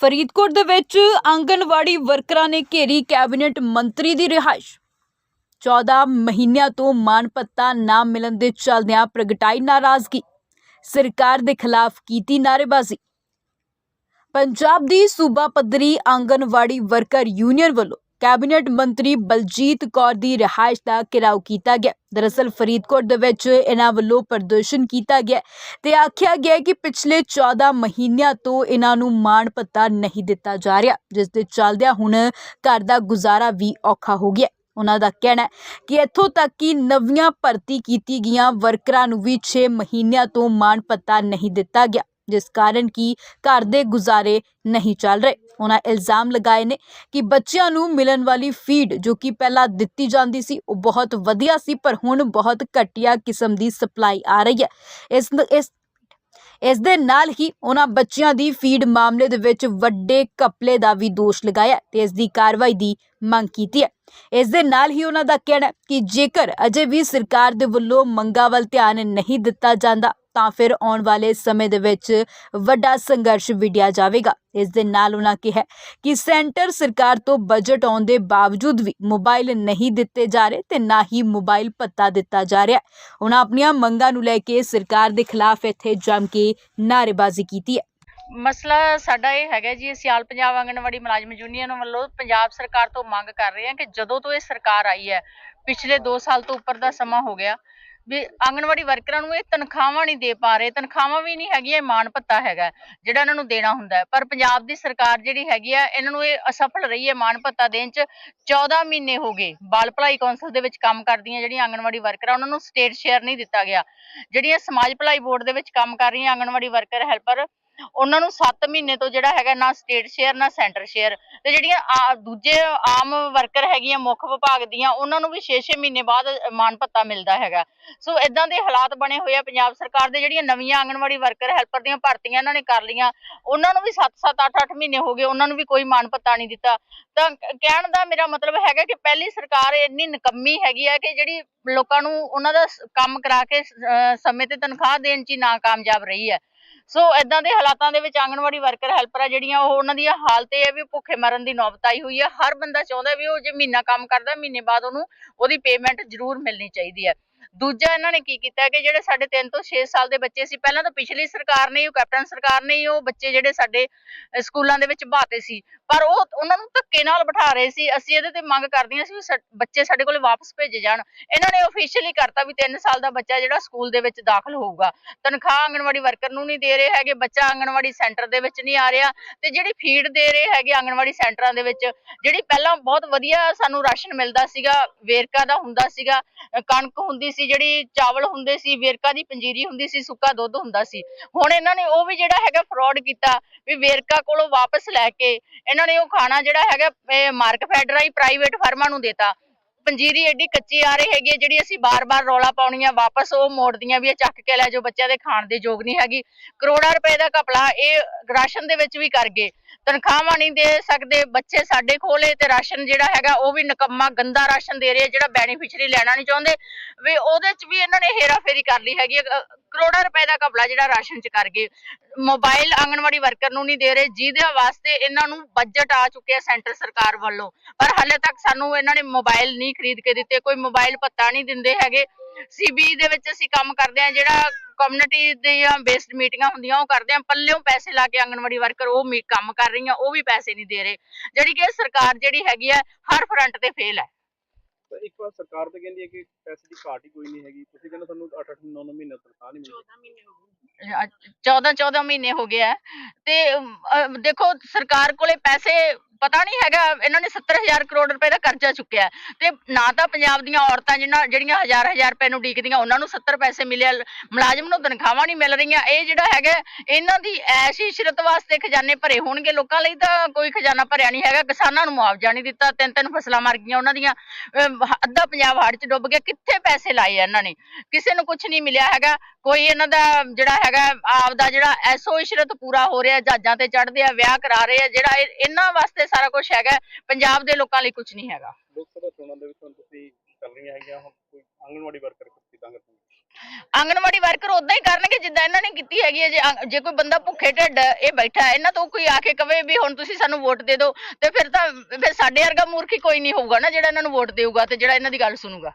ਫਰੀਦਕੋਟ ਦੇ ਵਿੱਚ ਆਂਗਨਵਾੜੀ ਵਰਕਰਾਂ ਨੇ ਘੇਰੀ ਕੈਬਨਿਟ ਮੰਤਰੀ ਦੀ ਰਿਹਾਇਸ਼। 14 ਮਹੀਨਿਆਂ ਤੋਂ ਮਾਣ ਭੱਤਾ ਨਾ ਮਿਲਣ ਦੇ ਚਲਦਿਆਂ ਪ੍ਰਗਟਾਈ ਨਾਰਾਜ਼ਗੀ। ਸਰਕਾਰ ਦੇ ਖਿਲਾਫ ਕੀਤੀ ਨਾਅਰੇਬਾਜ਼ੀ। ਪੰਜਾਬ ਦੀ ਸੂਬਾ ਪੱਧਰੀ ਆਂਗਨਵਾੜੀ ਵਰਕਰ ਯੂਨੀਅਨ ਵੱਲੋਂ ਕੈਬਨਿਟ ਮੰਤਰੀ ਬਲਜੀਤ ਕੌਰ ਦੀ ਰਿਹਾਇਸ਼ ਦਾ ਘਿਰਾਓ ਕੀਤਾ ਗਿਆ। ਦਰਅਸਲ ਫਰੀਦਕੋਟ ਦੇ ਵਿੱਚ ਇਹਨਾਂ ਵੱਲੋਂ ਪ੍ਰਦਰਸ਼ਨ ਕੀਤਾ ਗਿਆ ਤੇ ਆਖਿਆ ਗਿਆ ਕਿ ਪਿਛਲੇ 14 ਮਹੀਨਿਆਂ ਤੋਂ ਇਹਨਾਂ ਨੂੰ ਮਾਣ ਭੱਤਾ ਨਹੀਂ ਦਿੱਤਾ ਜਾ ਰਿਹਾ, ਜਿਸ ਦੇ ਚੱਲਦਿਆਂ ਹੁਣ ਘਰ ਦਾ ਗੁਜ਼ਾਰਾ ਵੀ ਔਖਾ ਹੋ ਗਿਆ। ਉਹਨਾਂ ਦਾ ਕਹਿਣਾ ਹੈ ਕਿ ਇੱਥੋਂ ਤੱਕ ਕਿ ਨਵੀਆਂ ਭਰਤੀ ਕੀਤੀ ਗਈਆਂ ਵਰਕਰਾਂ ਨੂੰ ਵੀ 6 ਮਹੀਨਿਆਂ ਤੋਂ ਮਾਣ ਪੱਤਾ ਨਹੀਂ ਦਿੱਤਾ ਗਿਆ। ਜਿਸ ਕਾਰਨ ਕਿ ਘਰ ਦੇ ਗੁਜ਼ਾਰੇ ਨਹੀਂ ਚੱਲ ਰਹੇ। ਉਹਨਾਂ ਇਲਜ਼ਾਮ ਲਗਾਏ ਨੇ ਕਿ ਬੱਚਿਆਂ ਨੂੰ ਮਿਲਣ ਵਾਲੀ ਫੀਡ ਜੋ ਕਿ ਪਹਿਲਾਂ ਦਿੱਤੀ ਜਾਂਦੀ ਸੀ, ਉਹ ਬਹੁਤ ਵਧੀਆ ਸੀ, ਪਰ ਹੁਣ ਬਹੁਤ ਘਟੀਆ ਕਿਸਮ ਦੀ ਸਪਲਾਈ ਆ ਰਹੀ ਹੈ। ਇਸ ਇਸ ਇਸ ਦੇ ਨਾਲ ਹੀ ਉਹਨਾਂ ਬੱਚਿਆਂ ਦੀ ਫੀਡ ਮਾਮਲੇ ਦੇ ਵਿੱਚ ਵੱਡੇ ਕਪਲੇ ਦਾ ਵੀ ਦੋਸ਼ ਲਗਾਇਆ ਤੇ ਇਸ ਦੀ ਕਾਰਵਾਈ ਦੀ ਮੰਗ ਕੀਤੀ ਹੈ। ਇਸ ਦੇ ਨਾਲ ਹੀ ਉਹਨਾਂ ਦਾ ਕਹਿਣਾ ਕਿ ਜੇਕਰ ਅਜੇ ਵੀ ਸਰਕਾਰ ਦੇ ਵੱਲੋਂ ਮੰਗਾਂ ਵੱਲ ਧਿਆਨ ਨਹੀਂ ਦਿੱਤਾ ਜਾਂਦਾ ਤਾਂ ਫਿਰ ਆਉਣ ਵਾਲੇ ਸਮੇਂ ਦੇ ਵਿੱਚ ਵੱਡਾ ਸੰਘਰਸ਼ ਵਿੜਿਆ ਜਾਵੇਗਾ। ਇਸ ਦੇ ਨਾਲ ਉਹਨਾਂ ਕਿਹਾ ਕਿ ਸੈਂਟਰ ਸਰਕਾਰ ਤੋਂ ਬਜਟ ਆਉਣ ਦੇ ਬਾਵਜੂਦ ਵੀ ਮੋਬਾਈਲ ਨਹੀਂ ਦਿੱਤੇ ਜਾ ਰਹੇ ਤੇ ਨਾ ਹੀ ਮੋਬਾਈਲ ਭੱਤਾ ਦਿੱਤਾ ਜਾ ਰਿਹਾ। ਉਹਨਾਂ ਆਪਣੀਆਂ ਮੰਗਾਂ ਨੂੰ ਲੈ ਕੇ ਸਰਕਾਰ ਦੇ ਖਿਲਾਫ ਇੱਥੇ ਜੰਮ ਕੇ ਨਾਅਰੇਬਾਜ਼ੀ ਕੀਤੀ ਹੈ। ਮਸਲਾ ਸਾਡਾ ਇਹ ਹੈਗਾ ਜੀ ਸਿਆਲ ਪੰਜਾਬ ਆਂਗਣਵਾੜੀ ਮੁਲਾਜ਼ਮ ਯੂਨੀਅਨ ਵੱਲੋਂ ਪੰਜਾਬ ਸਰਕਾਰ ਤੋਂ ਮੰਗ ਕਰ ਰਹੇ ਹਾਂ ਕਿ ਜਦੋਂ ਤੋਂ ਇਹ ਸਰਕਾਰ ਆਈ ਹੈ, ਪਿਛਲੇ 2 ਸਾਲ ਤੋਂ ਉੱਪਰ ਦਾ ਸਮਾਂ ਹੋ ਗਿਆ। ਵੀ ਆਂਗਣਵਾੜੀ ਵਰਕਰਾਂ ਨੂੰ ਇਹ ਤਨਖਾਹਾਂ ਨਹੀਂ ਦੇ ਪਾ ਰਹੇ, ਤਨਖਾਹਾਂ ਵੀ ਨਹੀਂ ਹੈਗੀਆਂ, ਇਹ ਭੱਤਾ ਹੈਗਾ, ਜਿਹੜਾ ਇਹਨਾਂ ਨੂੰ ਦੇਣਾ ਹੁੰਦਾ ਪਰ ਪੰਜਾਬ ਦੀ ਸਰਕਾਰ ਜਿਹੜੀ ਹੈਗੀ ਆ, ਇਹਨਾਂ ਨੂੰ ਇਹ ਅਸਫਲ ਰਹੀ ਹੈ ਮਾਣ ਭੱਤਾ ਦੇਣ ਚ। 14 ਮਹੀਨੇ ਹੋ ਗਏ, ਬਾਲ ਭਲਾਈ ਕੌਂਸਲ ਦੇ ਵਿੱਚ ਕੰਮ ਕਰਦੀਆਂ ਜਿਹੜੀਆਂ ਆਂਗਣਵਾੜੀ ਵਰਕਰਾਂ, ਉਹਨਾਂ ਨੂੰ ਸਟੇਟ ਸ਼ੇਅਰ ਨਹੀਂ ਦਿੱਤਾ ਗਿਆ। ਜਿਹੜੀਆਂ ਸਮਾਜ ਭਲਾਈ ਬੋਰਡ ਦੇ ਵਿੱਚ ਕੰਮ ਕਰ ਰਹੀਆਂ ਆਂਗਣਵਾੜੀ ਵਰਕਰ, ਹੈਲਪਰ ਉਹਨਾਂ ਨੂੰ 7 ਮਹੀਨੇ ਤੋਂ ਜਿਹੜਾ ਹੈਗਾ ਨਾ ਸਟੇਟ ਸ਼ੇਅਰ ਨਾ ਸੈਂਟਰ ਸ਼ੇਅਰ ਤੇ ਜਿਹੜੀਆਂ ਦੂਜੇ ਆਮ ਵਰਕਰ ਹੈਗੀਆਂ, ਮੁੱਖ ਵਿਭਾਗ ਦੀਆਂ, ਉਹਨਾਂ ਨੂੰ ਵੀ 6-6 ਮਹੀਨੇ ਬਾਅਦ ਮਾਣ ਭੱਤਾ ਮਿਲਦਾ ਹੈਗਾ। ਸੋ ਇਦਾਂ ਦੇ ਹਾਲਾਤ ਬਣੇ ਹੋਏ ਆ ਪੰਜਾਬ ਸਰਕਾਰ ਦੇ, ਜਿਹੜੀਆਂ ਨਵੀਆਂ ਆਂਗਣਵਾੜੀ ਵਰਕਰ ਹੈਲਪਰ ਦੀਆਂ ਭਰਤੀਆਂ ਇਹਨਾਂ ਨੇ ਕਰ ਲਈਆਂ, ਉਹਨਾਂ ਨੂੰ ਵੀ 7-7 8-8 ਮਹੀਨੇ ਹੋ ਗਏ, ਉਹਨਾਂ ਨੂੰ ਵੀ ਕੋਈ ਮਾਣ ਭੱਤਾ ਨਹੀਂ ਦਿੱਤਾ। ਤਾਂ ਕਹਿਣ ਦਾ ਮੇਰਾ ਮਤਲਬ ਹੈਗਾ ਕਿ ਪਹਿਲੀ ਸਰਕਾਰ ਇੰਨੀ ਨਕੰਮੀ ਹੈਗੀ ਹੈ ਕਿ ਜਿਹੜੀ ਲੋਕਾਂ ਨੂੰ ਉਹਨਾਂ ਦਾ ਕੰਮ ਕਰਾ ਕੇ ਅਹ ਸਮੇਂ ਤੇ ਤਨਖਾਹ ਦੇਣ 'ਚ ਹੀ ਨਾਕਾਮਯਾਬ ਰਹੀ ਹੈ। ਸੋ ਇਦਾਂ ਦੇ ਹਾਲਾਤਾਂ ਦੇ ਵਿੱਚ ਆਂਗਣਵਾੜੀ ਵਰਕਰ ਹੈਲਪਰ ਆ ਜਿਹੜੀਆਂ, ਉਹ ਉਹਨਾਂ ਦੀਆਂ ਹਾਲਤ ਇਹ ਹੈ ਵੀ ਭੁੱਖੇ ਮਰਨ ਦੀ ਨੌਬਤ ਆਈ ਹੋਈ ਹੈ ਹਰ ਬੰਦਾ ਚਾਹੁੰਦਾ ਵੀ ਉਹ ਜੇ ਮਹੀਨਾ ਕੰਮ ਕਰਦਾ, ਮਹੀਨੇ ਬਾਅਦ ਉਹਨੂੰ ਉਹਦੀ ਪੇਮੈਂਟ ਜ਼ਰੂਰ ਮਿਲਣੀ ਚਾਹੀਦੀ ਹੈ ਦੂਜਾ ਇਹਨਾਂ ਨੇ ਕੀ ਕੀਤਾ ਕਿ ਜਿਹੜੇ ਸਾਡੇ 3 ਤੋਂ 6 ਸਾਲ ਦੇ ਬੱਚੇ ਸੀ, ਪਹਿਲਾਂ ਤਾਂ ਪਿਛਲੀ ਸਰਕਾਰ ਨੇ ਉਹ ਕੈਪਟਨ ਸਰਕਾਰ ਨੇ ਉਹ ਬੱਚੇ ਜਿਹੜੇ ਸਾਡੇ ਸਕੂਲਾਂ ਦੇ ਵਿੱਚ ਬਾਤੇ ਸੀ। ਪਰ ਉਹ ਉਹਨਾਂ ਨੂੰ ਧੱਕੇ ਨਾਲ ਬਿਠਾ ਰਹੇ ਸੀ, ਅਸੀਂ ਇਹਦੇ ਤੇ ਮੰਗ ਕਰਦੀਆਂ ਸੀ ਵੀ ਬੱਚੇ ਸਾਡੇ ਕੋਲ ਵਾਪਸ ਭੇਜੇ ਜਾਣ। ਇਹਨਾਂ ਨੇ ਅਫੀਸ਼ੀਅਲੀ ਕਰਤਾ ਵੀ 3 ਸਾਲ ਦਾ ਬੱਚਾ ਜਿਹੜਾ ਸਕੂਲ ਦੇ ਵਿੱਚ ਦਾਖਲ ਹੋਊਗਾ। ਤਨਖਾਹ ਆਂਗਣਵਾੜੀ ਵਰਕਰ ਨੂੰ ਨਹੀਂ ਦੇ ਰਹੇ ਹੈਗੇ, ਬੱਚਾ ਆਂਗਣਵਾੜੀ ਸੈਂਟਰ ਦੇ ਵਿੱਚ ਨਹੀਂ ਆ ਰਿਹਾ। ਤੇ ਜਿਹੜੀ ਫੀਡ ਦੇ ਰਹੇ ਹੈਗੇ ਆਂਗਣਵਾੜੀ ਸੈਂਟਰਾਂ ਦੇ ਵਿੱਚ, ਜਿਹੜੀ ਪਹਿਲਾਂ ਬਹੁਤ ਵਧੀਆ ਸਾਨੂੰ ਰਾਸ਼ਨ ਮਿਲਦਾ ਸੀਗਾ, ਵੇਰਕਾ ਦਾ ਹੁੰਦਾ ਸੀਗਾ ਕਣਕ ਹੁੰਦੀ ਸੀ, ਜਿਹੜੀ ਚਾਵਲ ਹੁੰਦੇ ਸੀ, ਵੇਰਕਾ ਦੀ ਪੰਜੀਰੀ ਹੁੰਦੀ ਸੀ, ਸੁੱਕਾ ਦੁੱਧ ਹੁੰਦਾ ਸੀ। ਹੁਣ ਇਹਨਾਂ ਨੇ ਉਹ ਵੀ ਜਿਹੜਾ ਹੈਗਾ ਫਰਾਡ ਕੀਤਾ, ਵੀ ਵੇਰਕਾ ਕੋਲੋਂ ਵਾਪਸ ਲੈ ਕੇ ਇਹਨਾਂ ਨੇ ਉਹ ਖਾਣਾ ਜਿਹੜਾ ਹੈਗਾ ਮਾਰਕ ਫੈਡਰਾਈ ਪ੍ਰਾਈਵੇਟ ਫਰਮਾਂ ਨੂੰ ਦੇਤਾ। ਪੰਜੀਰੀ ਐਡੀ ਕੱਚੀ ਆ ਰਹੀ ਹੈਗੀ ਹੈ, ਜਿਹੜੀ ਅਸੀਂ ਬਾਰ-ਬਾਰ ਰੌਲਾ ਪਾਉਣੀ ਆ ਵਾਪਸ ਉਹ ਮੋੜਦੀਆਂ ਵੀ ਇਹ ਚੱਕ ਕੇ ਲੈ ਜਾਓ ਬੱਚਿਆਂ ਦੇ ਖਾਣ ਦੇ ਯੋਗ ਨਹੀਂ ਹੈਗੀ। ਕਰੋੜਾਂ ਰੁਪਏ ਦਾ ਘਪਲਾ ਇਹ ਰਾਸ਼ਨ ਦੇ ਵਿੱਚ ਵੀ ਕਰ ਗਏ। ਤਨਖਾਹਾਂ ਨਹੀਂ ਦੇ ਸਕਦੇ ਬੱਚੇ ਸਾਡੇ ਖੋਲੇ ਤੇ ਰਾਸ਼ਨ ਜਿਹੜਾ ਹੈਗਾ ਉਹ ਵੀ ਨਕੰਮਾ ਗੰਦਾ ਰਾਸ਼ਨ ਦੇ ਰਹੇ ਜਿਹੜਾ ਬੈਨੀਫੀਸ਼ੀਅਰੀ ਲੈਣਾ ਨਹੀਂ ਚਾਹੁੰਦੇ। ਵੀ ਉਹਦੇ ਚ ਵੀ ਇਹਨਾਂ ਨੇ ਹੇਰਾਫੇਰੀ ਕਰ ਲਈ ਹੈਗੀ ਹੈ। ਕਰੋੜਾਂ ਰੁਪਏ ਦਾ ਘਪਲਾ ਜਿਹੜਾ ਰਾਸ਼ਨ ਚ ਕਰ ਗਏ। ਮੋਬਾਈਲ ਆਂਗਣਵਾੜੀ ਵਰਕਰ ਨੂੰ ਨਹੀਂ ਦੇ ਰਹੇ ਜਿਹਦੇ ਵਾਸਤੇ ਇਹਨਾਂ ਨੂੰ ਬਜਟ ਆ ਚੁੱਕਿਆ ਸੈਂਟਰ ਸਰਕਾਰ ਵੱਲੋਂ। ਪਰ ਹਾਲੇ ਤੱਕ ਸਾਨੂੰ ਇਹਨਾਂ ਨੇ ਮੋਬਾਈਲ ਨਹੀਂ ਖਰੀਦ ਕੇ ਦਿੱਤੇ ਕੋਈ ਮੋਬਾਈਲ ਪੱਤਾ ਨਹੀਂ ਦਿੰਦੇ ਹੈਗੇ। ਸੀਬੀ ਦੇ ਵਿੱਚ ਅਸੀਂ ਕੰਮ ਕਰਦੇ ਆ ਜਿਹੜਾ ਕਮਿਊਨਿਟੀ ਦੀਆਂ ਬੇਸਡ ਮੀਟਿੰਗਾਂ ਹੁੰਦੀਆਂ ਉਹ ਕਰਦੇ ਆ ਪੱਲਿਓਂ ਪੈਸੇ ਲਾ ਕੇ ਆਂਗਣਵਾੜੀ ਵਰਕਰ ਉਹ ਮੀ- ਕੰਮ ਕਰ ਰਹੀਆਂ ਉਹ ਵੀ ਪੈਸੇ ਨਹੀਂ ਦੇ ਰਹੇ। ਜਿਹੜੀ ਕਿ ਸਰਕਾਰ ਜਿਹੜੀ ਹੈਗੀ ਆ ਹਰ ਫਰੰਟ ਤੇ ਫੇਲ ਹੈ। ਤਾਂ ਇੱਕ ਵਾਰ ਸਰਕਾਰ ਤਾਂ ਕਹਿੰਦੀ ਹੈ ਕਿ ਪੈਸੇ ਦੀ ਘਾਟ ਹੀ ਕੋਈ ਨਹੀਂ ਹੈਗੀ। ਤੁਸੀਂ ਕਹਿੰਦੇ ਤੁਹਾਨੂੰ 8 8 9 9 ਮਹੀਨੇ ਤਨਖਾਹ ਨਹੀਂ ਮਿਲਦੀ। 14 14 ਮਹੀਨੇ ਹੋ ਗਏ ਆ ਤੇ ਅਮ, ਅਹ, ਦੇਖੋ ਸਰਕਾਰ ਕੋਲੇ ਪੈਸੇ ਪਤਾ ਨਹੀਂ ਹੈਗਾ, ਇਹਨਾਂ ਨੇ 70000 ਕਰੋੜ ਰੁਪਏ ਦਾ ਕਰਜ਼ਾ ਚੁੱਕਿਆ ਤੇ ਨਾ ਤਾਂ ਪੰਜਾਬ ਦੀਆਂ ਔਰਤਾਂ ਜਿਹਨਾਂ ਜਿਹੜੀਆਂ ਹਜ਼ਾਰ ਹਜ਼ਾਰ ਰੁਪਏ ਨੂੰ ਡੀਕਦੀਆਂ, ਉਹਨਾਂ ਨੂੰ 70 ਪੈਸੇ ਮਿਲਿਆ ਮੁਲਾਜ਼ਮ ਨੂੰ ਤਨਖਾਹਾਂ ਨਹੀਂ ਮਿਲ ਰਹੀਆਂ। ਇਹ ਜਿਹੜਾ ਹੈਗਾ, ਇਹਨਾਂ ਦੀ ਐਸ਼ ਇਸ਼ਰਤ ਵਾਸਤੇ ਖਜ਼ਾਨੇ ਭਰੇ ਹੋਣਗੇ। ਲੋਕਾਂ ਲਈ ਤਾਂ ਕੋਈ ਖਜ਼ਾਨਾ ਭਰਿਆ ਨਹੀਂ ਹੈਗਾ। ਕਿਸਾਨਾਂ ਨੂੰ ਮੁਆਵਜ਼ਾ ਨਹੀਂ ਦਿੱਤਾ। ਤਿੰਨ ਤਿੰਨ ਫਸਲਾਂ ਮਰ ਗਈਆਂ ਉਹਨਾਂ ਦੀਆਂ। ਅੱਧਾ ਪੰਜਾਬ ਹੜ੍ਹ ਚ ਡੁੱਬ ਗਿਆ। ਕਿੱਥੇ ਪੈਸੇ ਲਾਏ ਆ ਇਹਨਾਂ ਨੇ? ਕਿਸੇ ਨੂੰ ਕੁਝ ਨਹੀਂ ਮਿਲਿਆ ਹੈਗਾ। ਕੋਈ ਇਹਨਾਂ ਦਾ ਜਿਹੜਾ ਹੈਗਾ, ਆਪਦਾ ਜਿਹੜਾ ਐਸੋ ਇਸ਼ਰਤ ਪੂਰਾ ਹੋ ਰਿਹਾ, ਜਹਾਜ਼ਾਂ ਤੇ ਚੜ੍ਹਦੇ ਆ, ਵਿਆਹ ਕਰਾ ਰਹੇ ਆ, ਜਿਹੜਾ ਇਹਨਾਂ ਵਾਸਤੇ ਸਾਰਾ ਕੁਝ ਹੈਗਾ ਪੰਜਾਬ ਦੇ ਲੋਕਾਂ ਲਈ ਕੁਝ ਨਹੀਂ ਹੈਗਾ। ਲੋਕ ਸਭਾ ਚੋਣਾਂ ਦੇ ਵਿੱਚ ਹੁਣ ਤੁਸੀਂ ਚੱਲ ਰਹੀਆਂ ਹੈਗੀਆਂ ਹੁਣ ਕੋਈ ਆਂਗਣਵਾੜੀ ਵਰਕਰ ਕਿਦਾਂ ਕਰਦੇ ਆਂਗਣਵਾੜੀ ਵਰਕਰ ਉਦਾਂ ਹੀ ਕਰਨਗੇ ਜਿੱਦਾਂ ਇਹਨਾਂ ਨੇ ਕੀਤੀ ਹੈਗੀ ਹੈ ਜੇ ਆਂਗ- ਜੇ ਕੋਈ ਬੰਦਾ ਭੁੱਖੇ ਢਿੱਡ ਇਹ ਬੈਠਾ ਹੈ ਇਹਨਾਂ ਤੋਂ ਕੋਈ ਆ ਕੇ ਕਵੇ ਵੀ ਹੁਣ ਤੁਸੀਂ ਸਾਨੂੰ ਵੋਟ ਦੇ ਦਿਓ ਤੇ ਫਿਰ ਤਾਂ ਫਿਰ ਸਾਡੇ ਵਰਗਾ ਮੂਰਖ ਹੀ ਕੋਈ ਨਹੀਂ ਹੋਊਗਾ ਨਾ ਜਿਹੜਾ ਇਹਨਾਂ ਨੂੰ ਵੋਟ ਦੇਊਗਾ ਤੇ ਜਿਹੜਾ ਇਹਨਾਂ ਦੀ ਗੱਲ ਸੁਣੂਗਾ।